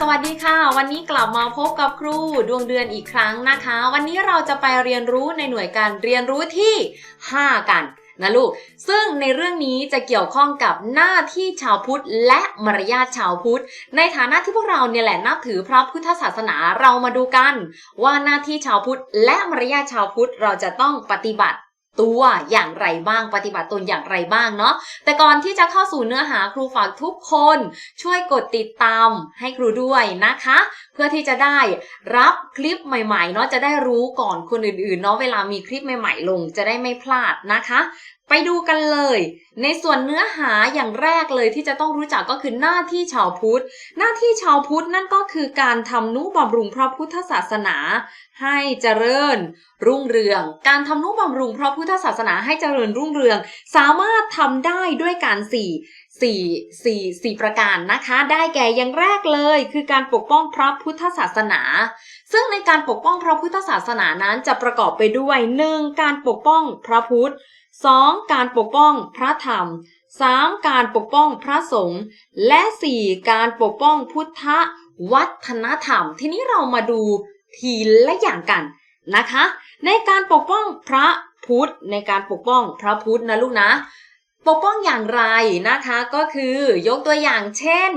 สวัสดีค่ะ วันนี้กลับมาพบกับครูดวงเดือนอีกครั้งนะคะ วันนี้เราจะไปเรียนรู้ในหน่วยการเรียนรู้ที่ 5 กันนะลูก ซึ่งในเรื่องนี้จะเกี่ยวข้องกับหน้าที่ชาวพุทธและมารยาทชาวพุทธ ในฐานะที่พวกเราเนี่ยแหละนับถือพระพุทธศาสนาเรามาดูกัน ว่าหน้าที่ชาวพุทธและมารยาทชาวพุทธเราจะต้องปฏิบัติ ตัวอย่างไรบ้างปฏิบัติตนอย่างไรบ้างเนาะแต่ก่อนที่จะเข้าสู่เนื้อหาครูฝากทุกคนช่วยกดติดตามให้ครูด้วยนะคะ เพื่อที่จะได้รับคลิปใหม่ๆเนาะจะได้รู้ก่อนคนอื่นๆเนาะเวลามีคลิปใหม่ ๆ ลงจะได้ไม่พลาดนะคะ ไปดูกันเลย ในส่วนเนื้อหาอย่างแรกเลยที่จะต้องรู้จักก็คือหน้าที่ชาวพุทธ หน้าที่ชาวพุทธนั่นก็คือการทำนุบำรุงพระพุทธศาสนา ให้เจริญ รุ่งเรือง การทำนุบำรุงพระพุทธศาสนาให้เจริญรุ่งเรือง สามารถทำได้ด้วยการสี่สี่สี่สี่ประการนะคะ ได้แก่อย่างแรกเลย คือการปกป้องพระพุทธศาสนา ซึ่งในการปกป้องพระพุทธศาสนานั้นจะประกอบไปด้วย 1. การปกป้องพระพุทธ 2. การปกป้องพระธรรม 3. การปกป้องพระสงฆ์และ 4. การปกป้องพุทธวัฒนธรรม ทีนี้เรามาดูทีละอย่างกันนะคะ ในการปกป้องพระพุทธในการปกป้องพระพุทธนะลูกนะ ปกป้องอย่างไรนะคะก็คือยกตัวอย่างเช่น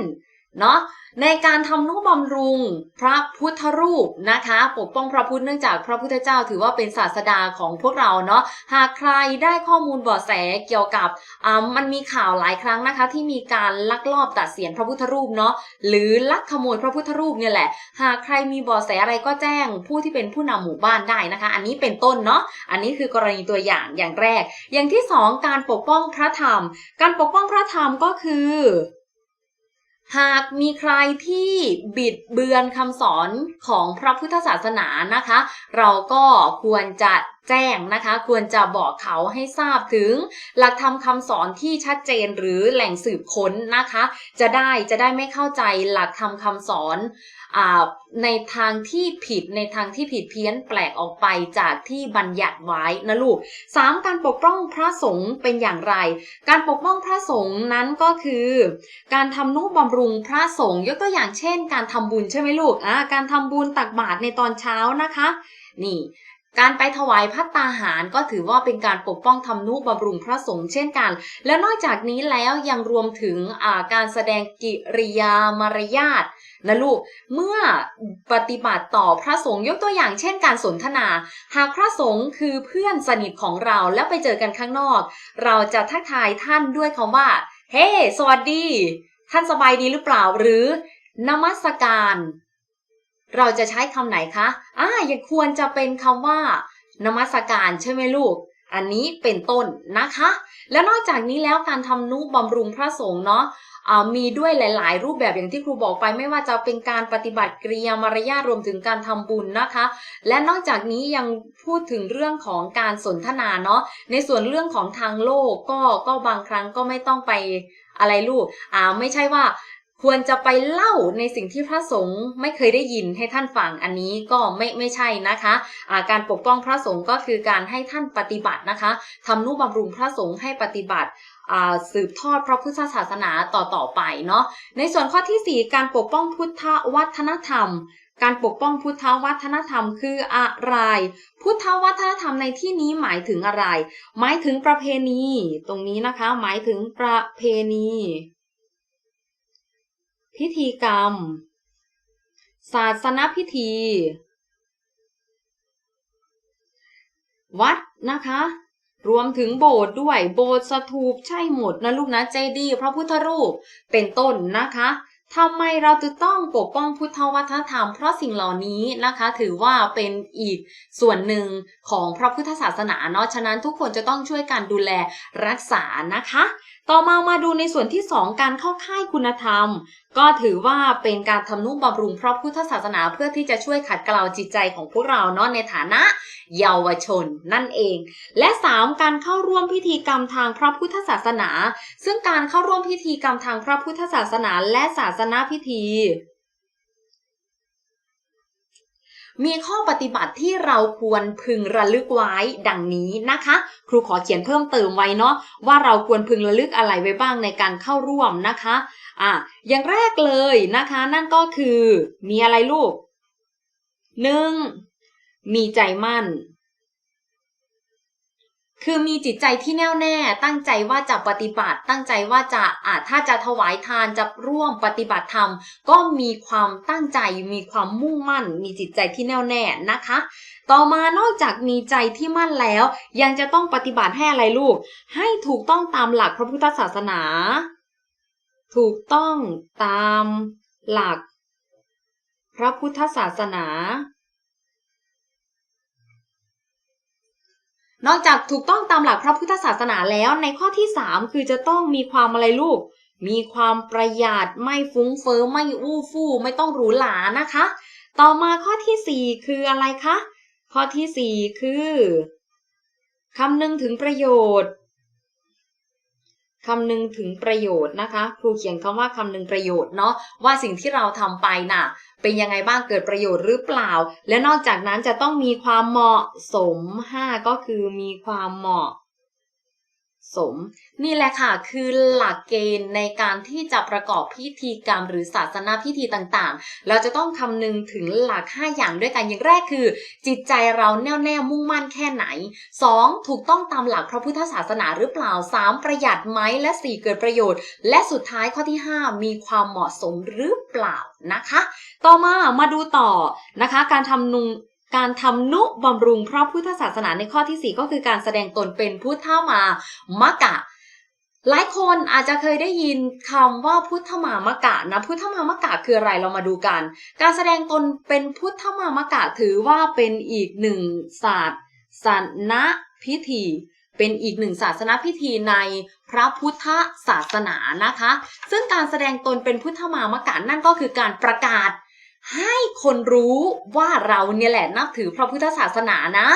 เนาะ ในการทำนุบำรุงพระพุทธรูปนะคะ ปกป้องพระพุทธเนื่องจากพระพุทธเจ้าถือว่าเป็นศาสดาของพวกเราเนาะหากใครได้ข้อมูลเบาะแสเกี่ยวกับอ่ามันมีข่าวหลายครั้งนะคะ ที่มีการลักลอบตัดเสียนพระพุทธรูปเนาะหรือลักขโมยพระพุทธรูปเนี่ยแหละ หากใครมีเบาะแสอะไรก็แจ้งผู้ที่เป็นผู้นำหมู่บ้านได้นะคะ อันนี้เป็นต้นเนาะอันนี้คือกรณีตัวอย่างอย่างแรก อย่างที่สองการปกป้องพระธรรม การปกป้องพระธรรมก็คือ หากมีใครที่บิดเบือนคำสอนของพระพุทธศาสนานะคะ เราก็ควรจะแจ้งนะคะ ควรจะบอกเขาให้ทราบถึง หลักธรรมคำสอนที่ชัดเจนหรือแหล่งสืบค้นนะคะ จะได้จะได้ไม่เข้าใจหลักธรรมคำสอน ในทางที่ผิดในทางที่ผิดเพี้ยนแปลกออกไปจากที่บัญญัติไว้นะลูก 3. การปกป้องพระสงฆ์เป็นอย่างไร การปกป้องพระสงฆ์นั้นก็คือ การทำนุบำรุงพระสงฆ์ยกตัวอย่างเช่น การทำบุญใช่ไหมลูกอ่าการทำบุญตักบาตรในตอนเช้านะคะ นี่ การไปถวายพัตตาหาร ก็ถือว่าเป็นการปกป้องทำนุบำรุงพระสงฆ์เช่นกัน และนอกจากนี้แล้วยังรวมถึงการแสดงกิริยามารยาทนะลูก เมื่อปฏิบัติต่อพระสงฆ์ยกตัวอย่างเช่นการสนทนา หากพระสงฆ์คือเพื่อนสนิทของเราแล้วไปเจอกันข้างนอก เราจะทักทายท่านด้วยคำว่า เฮ้ hey, สวัสดี ท่านสบายดีหรือเปล่าหรือนมัสการ เราจะใช้คำไหนคะอ่ายังควรจะเป็นคำว่านมัสการใช่ไหมลูก อันนี้เป็นต้นนะคะ แล้วนอกจากนี้แล้วการทำนุบำรุงพระสงฆ์เนาะมีด้วยหลาย ๆ รูปแบบอย่างที่ครูบอกไปไม่ว่าจะเป็นการปฏิบัติกริยามารยาทรวมถึงการทำบุญนะคะ และนอกจากนี้ยังพูดถึงเรื่องของการสนทนาเนาะในส่วนเรื่องของทางโลกก็ก็บางครั้งก็ไม่ต้องไปอะไรลูกอ่าไม่ใช่ว่า ควรจะไปเล่าในสิ่งที่พระสงฆ์ไม่เคยได้ยินให้ท่านฟังอันนี้ก็ไม่ไม่ใช่นะคะะการปกป้องพระสงฆ์ก็คือการให้ท่านปฏิบัตินะคะทำนุบำรุงพระสงฆ์ให้ปฏิบัติสืบทอดพระพุทธศาสนาต่อต่อไปเนาะในส่วนข้อที่ 4 การปกป้องพุทธวัฒนธรรม การปกป้องพุทธวัฒนธรรมคืออะไร พุทธวัฒนธรรมในที่นี้หมายถึงอะไร หมายถึงประเพณี ตรงนี้นะคะหมายถึงประเพณี พิธีกรรม ศาสนพิธี วัดนะคะ รวมถึงโบสถ์ด้วยโบสถ์สถูปใช่หมดนะลูกนะเจดีย์พระพุทธรูปเป็นต้นนะคะทำไมเราจะต้องปกป้องพุทธวัฒนธรรม เพราะสิ่งเหล่านี้นะคะ ถือว่าเป็นอีกส่วนหนึ่งของพระพุทธศาสนาเนาะฉะนั้นทุกคนจะต้องช่วยกันดูแลรักษานะคะ ต่อมามาดูในส่วนที่ 2 การเข้าค่ายคุณธรรม ก็ถือว่าเป็นการทำนุบำรุงพระพุทธศาสนาเพื่อที่จะช่วยขัดเกลาจิตใจของพวกเราเนาะในฐานะเยาวชนนั่นเอง และ 3 การเข้าร่วมพิธีกรรมทางพระพุทธศาสนา ซึ่งการเข้าร่วมพิธีกรรมทางพระพุทธศาสนาและศาสนาพิธี มีข้อปฏิบัติที่เราควรพึงระลึกไว้ดังนี้นะคะ ครูขอเขียนเพิ่มเติมไว้เนาะว่าเราควรพึงระลึกอะไรไว้บ้างในการเข้าร่วมนะคะอะอย่างแรกเลยนะคะ นั่นก็คือ มีอะไรลูกหนึ่งมีใจมั่น คือมีจิตใจที่แน่วแน่ ตั้งใจว่าจะปฏิบัติ ตั้งใจว่าจะอาจถ้าจะถวายทานจะร่วมปฏิบัติธรรม ก็มีความตั้งใจมีความมุ่งมั่น มีจิตใจที่แน่วแน่นะคะ ต่อมานอกจากมีใจที่มั่นแล้ว ยังจะต้องปฏิบัติให้อะไรลูก ให้ถูกต้องตามหลักพระพุทธศาสนา ถูกต้องตามหลัก พระพุทธศาสนา นอกจากถูกต้องตามหลักพระพุทธศาสนาแล้วในข้อที่ 3 คือจะต้องมีความอะไรลูก มีความประหยัดไม่ฟุ้งเฟ้อไม่อู้ฟู่ไม่ต้องหรูหรานะคะ ต่อมาข้อที่ 4 คืออะไรคะ ข้อที่ 4 คือคำนึงถึงประโยชน์คำนึงถึงประโยชน์นะคะ ครูเขียนคำว่าคำนึงประโยชน์เนาะว่าสิ่งที่เราทำไปน่ะ เป็นยังไงบ้างเกิดประโยชน์หรือเปล่า และนอกจากนั้นจะต้องมีความเหมาะสม 5 ก็คือมีความเหมาะ สม นี่แหละค่ะคือหลักเกณฑ์ในการที่จะประกอบพิธีกรรม หรือศาสนาพิธีต่างๆ เราจะต้องคำนึงถึงหลัก 5 อย่างด้วยกันอย่างแรกคือ จิตใจเราแน่วแน่มุ่งมั่นแค่ไหน 2. ถูกต้องตามหลักพระพุทธศาสนาหรือเปล่า 3. ประหยัดไหมและ 4 เกิดประโยชน์ และสุดท้ายข้อที่ 5 มีความเหมาะสมหรือเปล่านะคะ ต่อมามาดูต่อนะคะ การทำนุง การทำนุบำรุงพระพุทธศาสนาในข้อที่ 4 ก็คือการแสดงตนเป็นพุทธมามะกะ หลายคนอาจจะเคยได้ยินคำว่าพุทธมามะกะนะพุทธมามะกะคืออะไรเรามาดูกัน การแสดงตนเป็นพุทธมามะกะถือว่าเป็นอีกหนึ่งศาสตร์สนพิธี เป็นอีกหนึ่งศาสนาพิธีในพระพุทธศาสนานะคะ ซึ่งการแสดงตนเป็นพุทธมามะกะนั่นก็คือการประกาศ ให้คนรู้ว่าเราเนี่ยแหละนับถือพระพุทธศาสนานะ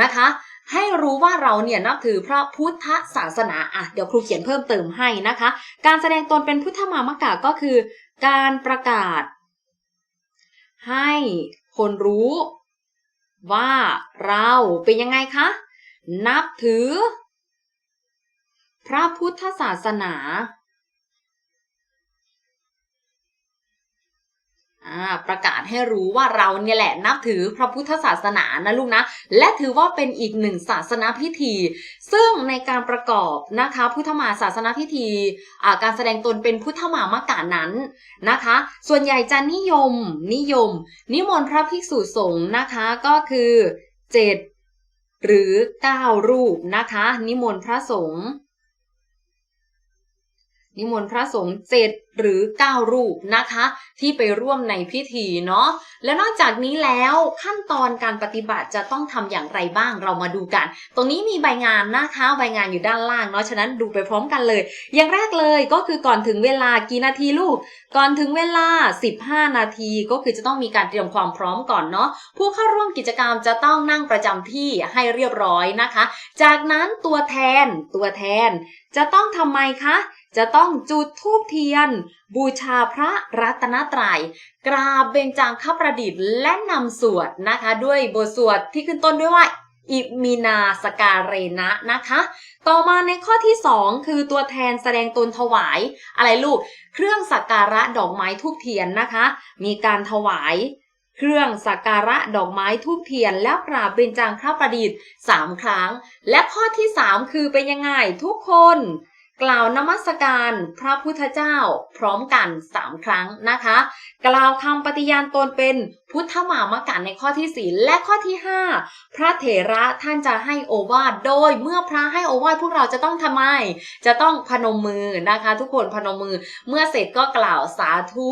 นะคะ ให้รู้ว่าเราเนี่ยนับถือพระพุทธศาสนาอะเดี๋ยวครูเขียนเพิ่มเติมให้นะคะ การแสดงตนเป็นพุทธมามกะก็คือ การประกาศ ให้คนรู้ ว่าเราเป็นยังไงคะ นับถือ พระพุทธศาสนา ประกาศให้รู้ว่าเราเนี่ยแหละนับถือพระพุทธศาสนานะลูกนะ และถือว่าเป็นอีกหนึ่งศาสนาพิธี ซึ่งในการประกอบนะคะพุทธมาศาสนาพิธี การแสดงตนเป็นพุทธมามากานั้นนะคะ ส่วนใหญ่จะนิยมนิยม นิมนต์พระภิกษุสงฆ์นะคะก็คือเจ็ดหรือเก้ารูปนะคะ นิมนต์พระสงฆ์ นิมนต์พระสงฆ์เจ็ดหรือ 9 รูปนะคะ ที่ไปร่วมในพิธีเนาะและนอกจากนี้แล้วขั้นตอนการปฏิบัติจะต้องทำอย่างไรบ้างเรามาดูกัน ตรงนี้มีใบงานนะคะใบงานอยู่ด้านล่างเนาะฉะนั้นดูไปพร้อมกันเลย อย่างแรกเลยก็คือก่อนถึงเวลากี่นาทีลูก ก่อนถึงเวลา 15 นาทีก็คือจะต้องมีการเตรียมความพร้อมก่อนเนาะผู้เข้าร่วมกิจกรรมจะต้องนั่งประจำที่ให้เรียบร้อยนะคะ จากนั้นตัวแทนตัวแทน จะต้องทำไมคะ จะต้องจุดธูปเทียน บูชาพระรัตนตรยัย กราบเบญจางคประดิษฐ์และนำสวดนะคะ ด้วยบทสวดที่ขึ้นต้นด้วยว่าอิมินาสการเรนะนะคะ ต่อมาในข้อที่ 2 คือตัวแทนแสดงตนถวาย อะไรลูก เครื่องสักการะดอกไม้ทูบเทียนนะคะ มีการถวาย เครื่องสักการะดอกไม้ทูบเทียน แล้วกราบเบญจางคประดิษฐ์ 3 ครั้ง และข้อที่ 3 คือเป็นยังไงทุกคน กล่าวนมัสการพระพุทธเจ้าพร้อมกัน 3 ครั้งนะคะ กล่าวคำปฏิญาณตนเป็น พุทธมามกันในข้อที่ 4 และข้อที่ 5 พระเถระท่านจะให้โอวาทโดยเมื่อพระให้โอวาทพวกเราจะต้องทำไม จะต้องพนมมือนะคะ ทุกคนพนมมือเมื่อเสร็จก็กล่าวสาธุ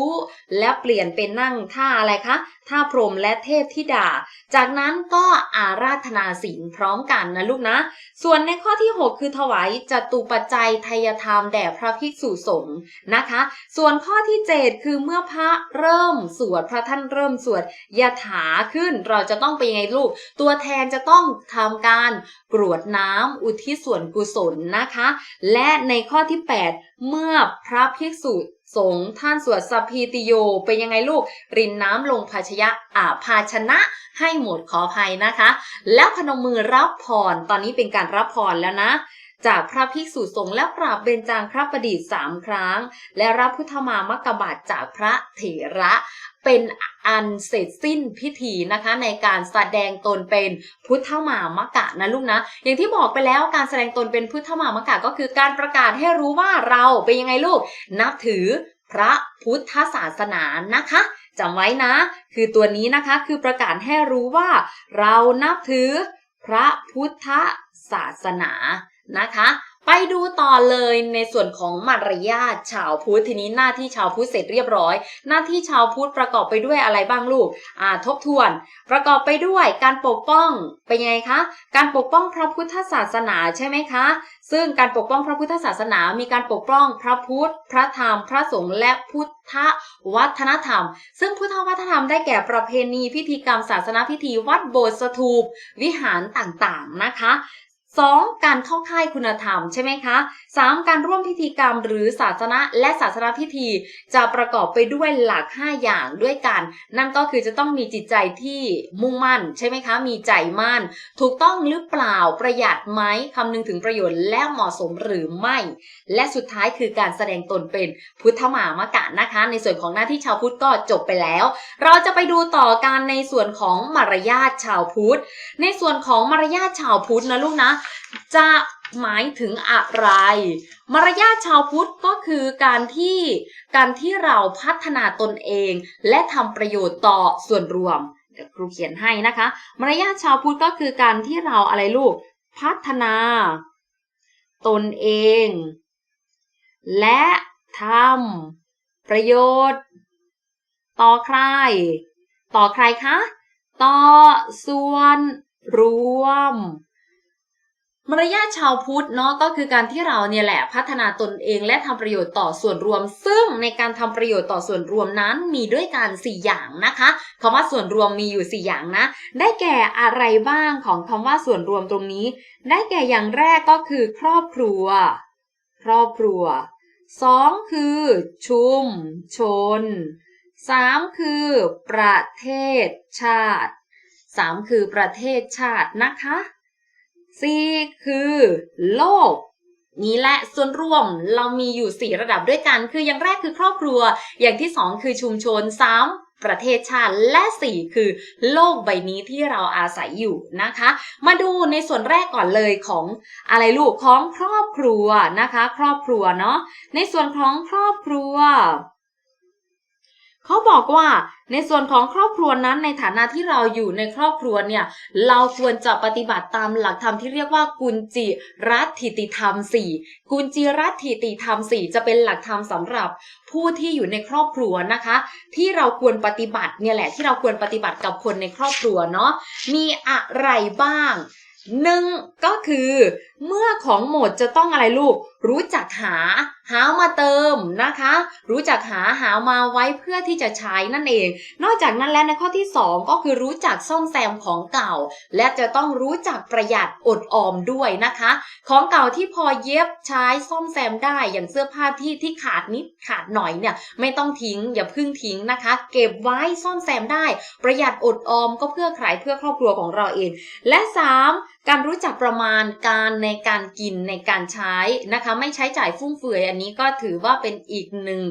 และเปลี่ยนเป็นนั่งท่าอะไรคะท่าพรหมและเทพธิดา จากนั้นก็อาราธนาศีลพร้อมกันนะลูกนะ ส่วนในข้อที่ 6 คือถวายจตุปัจจัยทยธรรมแด่พระภิกษุสงฆ์นะคะ ส่วนข้อที่ 7 คือเมื่อพระเริ่มสวดพระท่านเริ่มสวดยถาขึ้นเราจะต้องไปยังไงลูก ตัวแทนจะต้องทำการกรวดน้ำอุทิศส่วนกุศลนะคะ และในข้อที่ 8 เมื่อพระภิกษุสงฆ์ท่านสวดสัพพีติโยเป็นยังไงลูก รินน้ำลงภาชยะอาภาชนะให้หมดขออภัยนะคะ แล้วพนมมือรับพรตอนนี้เป็นการรับพรแล้วนะ จากพระภิกษุสงฆ์และปราบเบญจางครประดิษฐ์สามครั้ง และรับพุทธมามกบาทจากพระเถระเป็นอันเสร็จสิ้นพิธีนะคะ ในการแสดงตนเป็นพุทธมามกะนะลูกนะ อย่างที่บอกไปแล้วการแสดงตนเป็นพุทธมามกะก็คือการประกาศให้รู้ว่าเราเป็นยังไงลูก นับถือพระพุทธศาสนานะคะจำไว้นะ คือตัวนี้นะคะคือประกาศให้รู้ว่า เรานับถือพระพุทธศาสนา นะคะ ไปดูต่อเลยในส่วนของมารยาทชาวพุทธทีนี้หน้าที่ชาวพุทธเสร็จเรียบร้อย หน้าที่ชาวพุทธประกอบไปด้วยอะไรบ้างลูกอ่าทบทวน ประกอบไปด้วยการปกป้องเป็นยังไงคะ การปกป้องพระพุทธศาสนาใช่ไหมคะ ซึ่งการปกป้องพระพุทธศาสนา มีการปกป้องพระพุทธ พระธรรม พระสงฆ์และพุทธวัฒนธรรม ซึ่งพุทธวัฒนธรรมได้แก่ประเพณีพิธีกรรมศาสนาพิธีวัดโบสถ์สถูป วิหารต่างๆนะคะ 2. การเข้าค่ายคุณธรรมใช่ไหมคะ 3. การร่วมพิธีกรรมหรือศาสนาและศาสนาพิธี จะประกอบไปด้วยหลัก 5 อย่างด้วยกัน นั่นก็คือจะต้องมีจิตใจที่มุ่งมั่น ใช่ไหมคะ มีใจมั่น ถูกต้องหรือเปล่าประหยัดไหมคำนึงถึงประโยชน์และเหมาะสมหรือไม่ และสุดท้ายคือการแสดงตนเป็นพุทธมามกะนะคะ ในส่วนของหน้าที่ชาวพุทธก็จบไปแล้ว เราจะไปดูต่อการในส่วนของมารยาทชาวพุทธในส่วนของมารยาทชาวพุทธนะลูกนะจะ หมายถึงอะไร มารยาทชาวพุทธก็คือการที่การที่เราพัฒนาตนเอง และทำประโยชน์ต่อส่วนรวมเดี๋ยวครูเขียนให้นะคะ มารยาทชาวพุทธก็คือการที่เราอะไรลูก พัฒนา ตนเอง และทำประโยชน์ ต่อใคร ต่อใครคะ ต่อส่วนรวม มารยาทชาวพุทธเนาะก็คือการที่เราเนี่ยแหละพัฒนาตนเองและทำประโยชน์ต่อส่วนรวม ซึ่งในการทำประโยชน์ต่อส่วนรวมนั้นมีด้วยกันสี่อย่างนะคะคำว่าส่วนรวมมีอยู่สี่อย่างนะ ได้แก่อะไรบ้างของคำว่าส่วนรวมตรงนี้ ได้แก่อย่างแรกก็คือครอบครัว ครอบครัวสองคือ ชุมชนสามคือ ประเทศชาติสามคือประเทศชาตินะคะ สี่คือโลก นี่แหละส่วนรวมเรามีอยู่สี่ระดับด้วยกัน คืออย่างแรกคือครอบครัว อย่างที่สองคือชุมชนสามประเทศชาติและสี่คือโลกใบนี้ที่เราอาศัยอยู่นะคะ มาดูในส่วนแรกก่อนเลยของอะไรลูกของครอบครัวนะคะ ครอบครัวเนาะในส่วนของครอบครัว เขาบอกว่าในส่วนของครอบครัวนั้นในฐานะที่เราอยู่ในครอบครัวเนี่ยเราควรจะปฏิบัติตามหลักธรรมที่เรียกว่ากุญจิรัตถิติธรรมสี่กุญจิรัตถิติธรรมสี่จะเป็นหลักธรรมสำหรับ ผู้ที่อยู่ในครอบครัวนะคะ ที่เราควรปฏิบัติเนี่ยแหละที่เราควรปฏิบัติกับคนในครอบครัวเนาะมีอะไรบ้างหนึ่งก็คือ เมื่อของหมดจะต้องอะไรลูก รู้จักหา หามาเติมนะคะ รู้จักหาหามาไว้เพื่อที่จะใช้นั่นเอง นอกจากนั้นแล้วในข้อที่ 2 ก็คือรู้จักซ่อมแซมของเก่า และจะต้องรู้จักประหยัดอดออมด้วยนะคะ ของเก่าที่พอเย็บใช้ซ่อมแซมได้อย่างเสื้อผ้าที่ที่ขาดนิดขาดหน่อยเนี่ยไม่ต้องทิ้งอย่าพึ่งทิ้งนะคะ เก็บไว้ซ่อมแซมได้ ประหยัดอดออมก็เพื่อใครเพื่อครอบครัวของเราเอง และ 3. การรู้จักประมาณการในการกินในการใช้นะคะ ไม่ใช้จ่ายฟุ่มเฟือย อันนี้ก็ถือว่าเป็นอีกหนึ่ง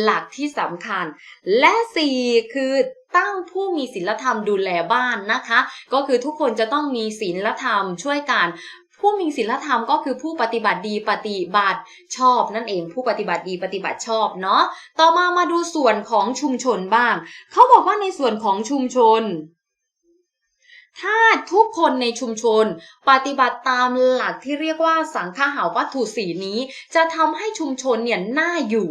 หลักที่สำคัญ และ 4 คือตั้งผู้มีศีลธรรมดูแลบ้านนะคะ ก็คือทุกคนจะต้องมีศีลธรรมช่วยกันผู้มีศีลธรรมก็คือผู้ปฏิบัติดีปฏิบัติชอบนั่นเองผู้ปฏิบัติดีปฏิบัติชอบเนาะต่อมามาดูส่วนของชุมชนบ้าง เขาบอกว่าในส่วนของชุมชน ถ้าทุกคนในชุมชน ปฏิบัติตามหลักที่เรียกว่าสังฆหาวัตถุสีนี้ จะทำให้ชุมชนเนี่ยน่าอยู่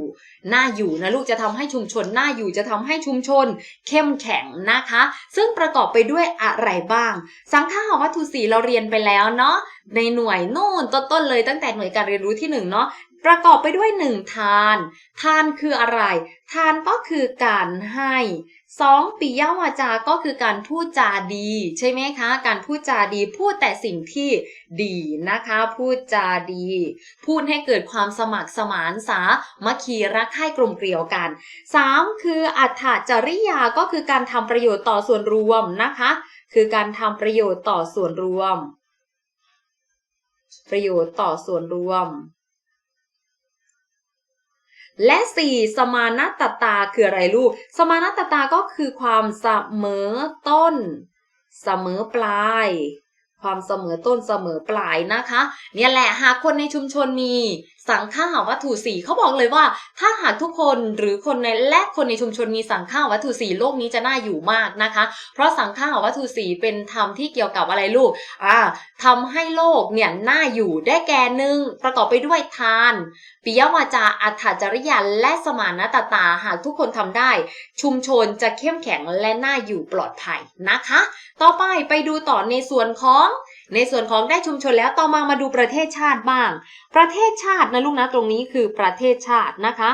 น่าอยู่นะลูกจะทำให้ชุมชนน่าอยู่จะทำให้ชุมชน เข้มแข็งนะคะ ซึ่งประกอบไปด้วยอะไรบ้าง สังฆาวัตถุสีเราเรียนไปแล้วเนาะในหน่วยนู่นต้นๆเลยตั้งแต่หน่วยการเรียนรู้ที่หนึ่งเนาะ ประกอบไปด้วยหนึ่งทาน ทานคืออะไร ทานก็คือการให้สองปิยวาจาก็คือการพูดจาดี ใช่ไหมคะ การพูดจาดีพูดแต่สิ่งที่ดีนะคะ พูดจาดี พูดให้เกิดความสมัครสมานสามัคคีรักใคร่กลมเกลียวกันสามคืออัตถจริยาก็คือการทำประโยชน์ต่อส่วนรวมนะคะ คือการทำประโยชน์ต่อส่วนรวม ประโยชน์ต่อส่วนรวม และ 4 สมานัตตาคืออะไรลูก สมานัตตาก็คือความเสมอต้น เสมอปลาย ความเสมอต้นเสมอปลายนะคะ เนี่ยแหละหากคนในชุมชนมีสังฆาวัตถุสีเขาบอกเลยว่า ถ้าหากทุกคนหรือคนในและคนในชุมชนมีสังฆาวัตถุสีโลกนี้จะน่าอยู่มากนะคะ เพราะสังฆาวัตถุสีเป็นธรรมที่เกี่ยวกับอะไรลูกอ่าทำให้โลกเนี่ยน่าอยู่ได้แก่หนึ่งประกอบไปด้วยทานปิยวาจาอัฏฐจริยาและสมานตตาหากทุกคนทำได้ ชุมชนจะเข้มแข็งและน่าอยู่ปลอดภัยนะคะ ต่อไปไปดูต่อในส่วนของ ในส่วนของได้ชุมชนแล้วต่อมามาดูประเทศชาติบ้าง ประเทศชาตินะลูกนะตรงนี้คือประเทศชาตินะคะ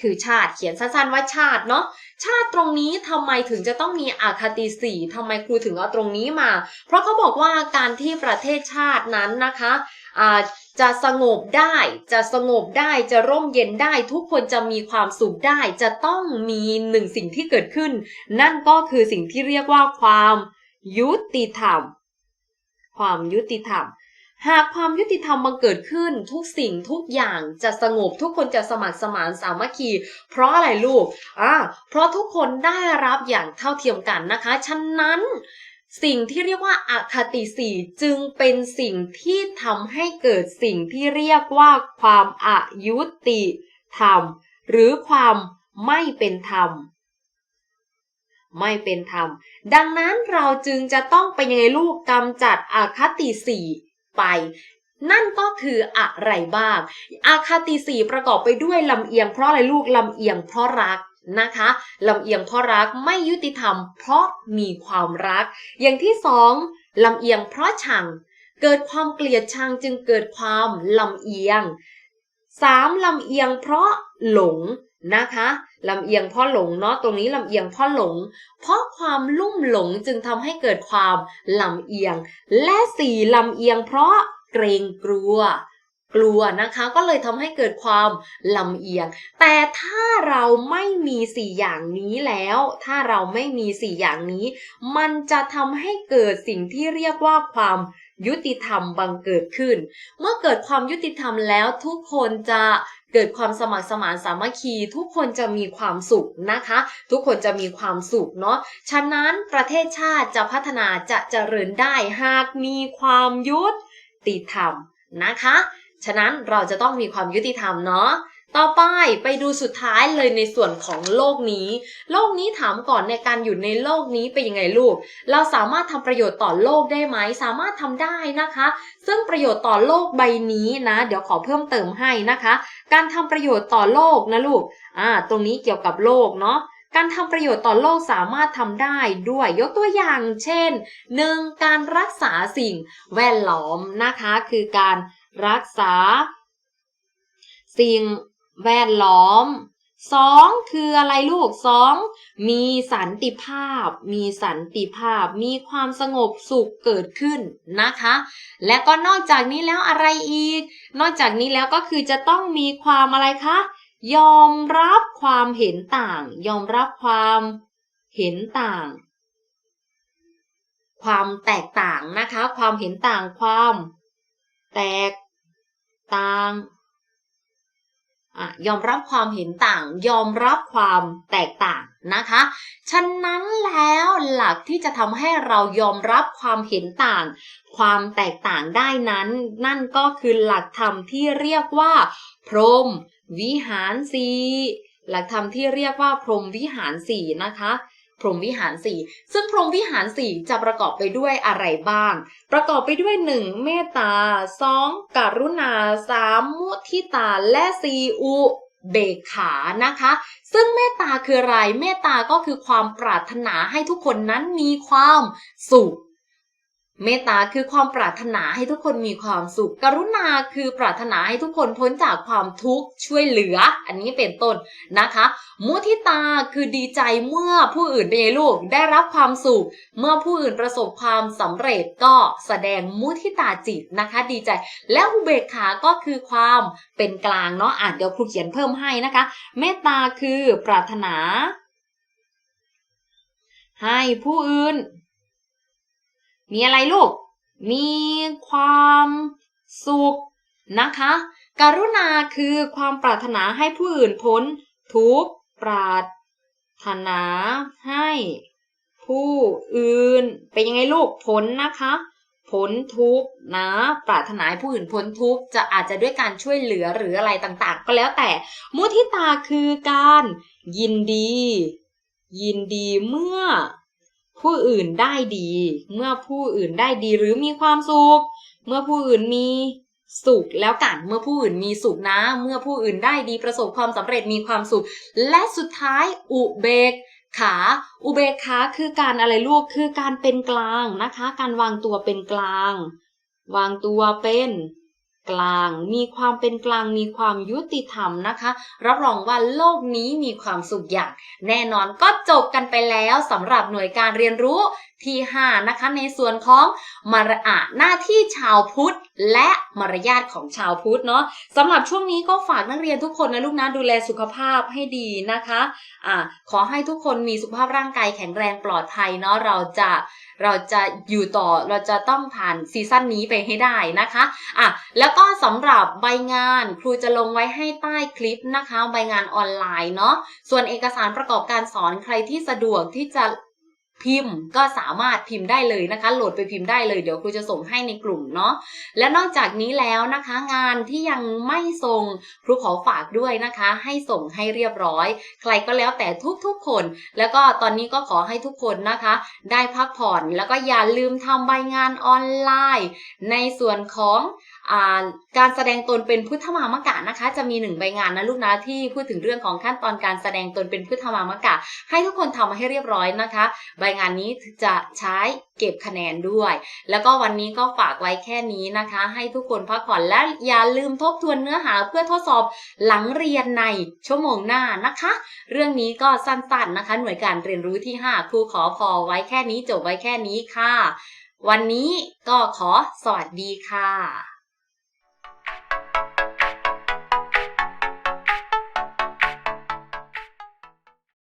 คือชาติเขียนสั้นๆว่าชาติเนาะชาติตรงนี้ทำไมถึงจะต้องมีอาคติสี่ทำไมครูถึงเอาตรงนี้มา เพราะเขาบอกว่าการที่ประเทศชาตินั้นนะคะจะสงบได้ จะสงบได้ จะร่มเย็นได้ ทุกคนจะมีความสุขได้ จะต้องมีหนึ่งสิ่งที่เกิดขึ้น นั่นก็คือสิ่งที่เรียกว่าความ ยุติธรรม ความยุติธรรม หากความยุติธรรมมันเกิดขึ้นทุกสิ่งทุกอย่างจะสงบทุกคนจะสมัครสมานสามัคคี เพราะอะไรลูกอ่าเพราะทุกคนได้รับอย่างเท่าเทียมกันนะคะ ฉะนั้นสิ่งที่เรียกว่าอคติสีจึงเป็นสิ่งที่ทำให้เกิดสิ่งที่เรียกว่าความอายุติธรรม หรือความไม่เป็นธรรม ไม่เป็นธรรม ดังนั้นเราจึงจะต้องเป็นยังไงลูกกำจัดอคติสี่ไป นั่นก็คืออะไรบ้าง อาคติสี่ประกอบไปด้วยลำเอียงเพราะอะไรลูกลำเอียงเพราะรักนะคะลำเอียงเพราะรักไม่ยุติธรรม เพราะมีความรัก อย่างที่สองลำเอียงเพราะชัง เกิดความเกลียดชังจึงเกิดความลำเอียงสามลำเอียงเพราะหลง นะคะลำเอียงเพราะหลงเนาะตรงนี้ลำเอียงเพราะหลง เพราะความลุ่มหลงจึงทำให้เกิดความลำเอียง และสี่ลำเอียงเพราะเกรงกลัว กลัวนะคะก็เลยทำให้เกิดความลำเอียง แต่ถ้าเราไม่มีสี่อย่างนี้แล้ว ถ้าเราไม่มีสี่อย่างนี้ มันจะทำให้เกิดสิ่งที่เรียกว่าความยุติธรรมบังเกิดขึ้น เมื่อเกิดความยุติธรรมแล้วทุกคนจะ เกิดความสมัครสมานสามัคคี ทุกคนจะมีความสุขนะคะ ทุกคนจะมีความสุขเนาะฉะนั้นประเทศชาติจะพัฒนาจะเจริญได้หากมีความยุติธรรมนะคะ ฉะนั้นเราจะต้องมีความยุติธรรมเนาะ ต่อไปไปดูสุดท้ายเลยในส่วนของโลกนี้ โลกนี้ถามก่อนในการอยู่ในโลกนี้เป็นยังไงลูก เราสามารถทำประโยชน์ต่อโลกได้ไหม สามารถทำได้นะคะ ซึ่งประโยชน์ต่อโลกใบนี้นะ เดี๋ยวขอเพิ่มเติมให้นะคะ การทำประโยชน์ต่อโลกนะลูก อ่า ตรงนี้เกี่ยวกับโลกเนาะการทำประโยชน์ต่อโลกสามารถทำได้ด้วยยกตัวอย่าง เช่น 1. การรักษาสิ่งแวดล้อมนะคะ คือการรักษาสิ่ง แวดล้อม 2. คืออะไรลูก 2. มีสันติภาพ มีสันติภาพ มีความสงบสุขเกิดขึ้นนะคะ และก็นอกจากนี้แล้วอะไรอีก นอกจากนี้แล้วก็คือจะต้องมีความอะไรคะ ยอมรับความเห็นต่าง ยอมรับความเห็นต่าง ความแตกต่างนะคะ ความเห็นต่างความ แตกต่าง ยอมรับความเห็นต่าง ยอมรับความแตกต่างนะคะ ฉะนั้นแล้วหลักที่จะทำให้เรายอมรับความเห็นต่าง ความแตกต่างได้นั้น นั่นก็คือหลักธรรมที่เรียกว่า พรหมวิหารสีหลักธรรมที่เรียกว่าพรหมวิหารสีนะคะ พรหมวิหารสี่ซึ่งพรหมวิหารสี่จะประกอบไปด้วยอะไรบ้าง ประกอบไปด้วยหนึ่งเมตตาสองกรุณาสามมุทิตาและสีอุเบกขานะคะ ซึ่งเมตตาคืออะไร เมตตาก็คือความปรารถนาให้ทุกคนนั้นมีความสุข เมตตาคือความปรารถนาให้ทุกคนมีความสุข กรุณาคือปรารถนาให้ทุกคนพ้นจากความทุกข์ช่วยเหลือ อันนี้เป็นต้นนะคะ มุทิตาคือดีใจเมื่อผู้อื่นเป็นไงลูกได้รับความสุข เมื่อผู้อื่นประสบความสำเร็จก็แสดงมุทิตาจิตนะคะ ดีใจ และอุเบกขาก็คือความเป็นกลางเนาะอ่านเดี๋ยวครูเขียนเพิ่มให้นะคะ เมตตาคือปรารถนา ให้ผู้อื่น มีอะไรลูก มีความสุขนะคะ กรุณาคือความปรารถนาให้ผู้อื่นพ้นทุกข์ปรารถนาให้ผู้อื่น เป็นยังไงลูกพ้นนะคะ พ้นทุกข์นะ ปรารถนาให้ผู้อื่นพ้นทุกข์จะอาจจะด้วยการช่วยเหลือหรืออะไรต่างๆ ก็แล้วแต่ มุทิตาคือการยินดี ยินดีเมื่อ ผู้อื่นได้ดี เมื่อผู้อื่นได้ดีหรือมีความสุข เมื่อผู้อื่นมีสุขแล้วกันเมื่อผู้อื่นมีสุขนะ เมื่อผู้อื่นได้ดีประสบความสำเร็จมีความสุข และสุดท้ายอุเบกขา อุเบกขาคือการอะไรลูกคือการเป็นกลางนะคะ การวางตัวเป็นกลาง วางตัวเป็น กลาง มีความเป็นกลาง มีความยุติธรรมนะคะ รับรองว่าโลกนี้มีความสุขอย่าง แน่นอนก็จบกันไปแล้วสำหรับหน่วยการเรียนรู้ ที่ 5 นะคะ ในส่วนของมารอะหน้าที่ชาวพุทธ และมารยาทของชาวพุทธเนาะสำหรับช่วงนี้ก็ฝากนักเรียนทุกคนนะลูกนะดูแลสุขภาพให้ดีนะคะอ่าขอให้ทุกคนมีสุขภาพร่างกายแข็งแรงปลอดภัยเนาะเราจะเราจะอยู่ต่อเราจะต้องผ่านซีซั่นนี้ไปให้ได้นะคะอะแล้วก็สำหรับใบงานครูจะลงไว้ให้ใต้คลิปนะคะ ใบงานออนไลน์เนาะส่วนเอกสารประกอบการสอนใครที่สะดวกที่จะ พิมพ์ก็สามารถพิมพ์ได้เลยนะคะ โหลดไปพิมพ์ได้เลย เดี๋ยวครูจะส่งให้ในกลุ่มเนาะ และนอกจากนี้แล้วนะคะ งานที่ยังไม่ส่งครูขอฝากด้วยนะคะ ให้ส่งให้เรียบร้อย ใครก็แล้วแต่ทุกๆคน แล้วก็ตอนนี้ก็ขอให้ทุกคนนะคะ ได้พักผ่อนแล้วก็อย่าลืมทำใบงานออนไลน์ ในส่วนของการแสดงตนเป็นพุทธมามกะนะคะ จะมีหนึ่งใบงานนะลูกนะที่พูดถึงเรื่องของขั้นตอนการแสดงตนเป็นพุทธมามกะ ให้ทุกคนทำมาให้เรียบร้อยนะคะ ใบงานนี้จะใช้เก็บคะแนนด้วย แล้วก็วันนี้ก็ฝากไว้แค่นี้นะคะ ให้ทุกคนพักผ่อนและอย่าลืมทบทวนเนื้อหาเพื่อทดสอบหลังเรียนในชั่วโมงหน้านะคะ เรื่องนี้ก็สั้นๆนะคะ หน่วยการเรียนรู้ที่ 5ครูขอพอไว้แค่นี้จบไว้แค่นี้ค่ะ วันนี้ก็ขอสวัสดีค่ะ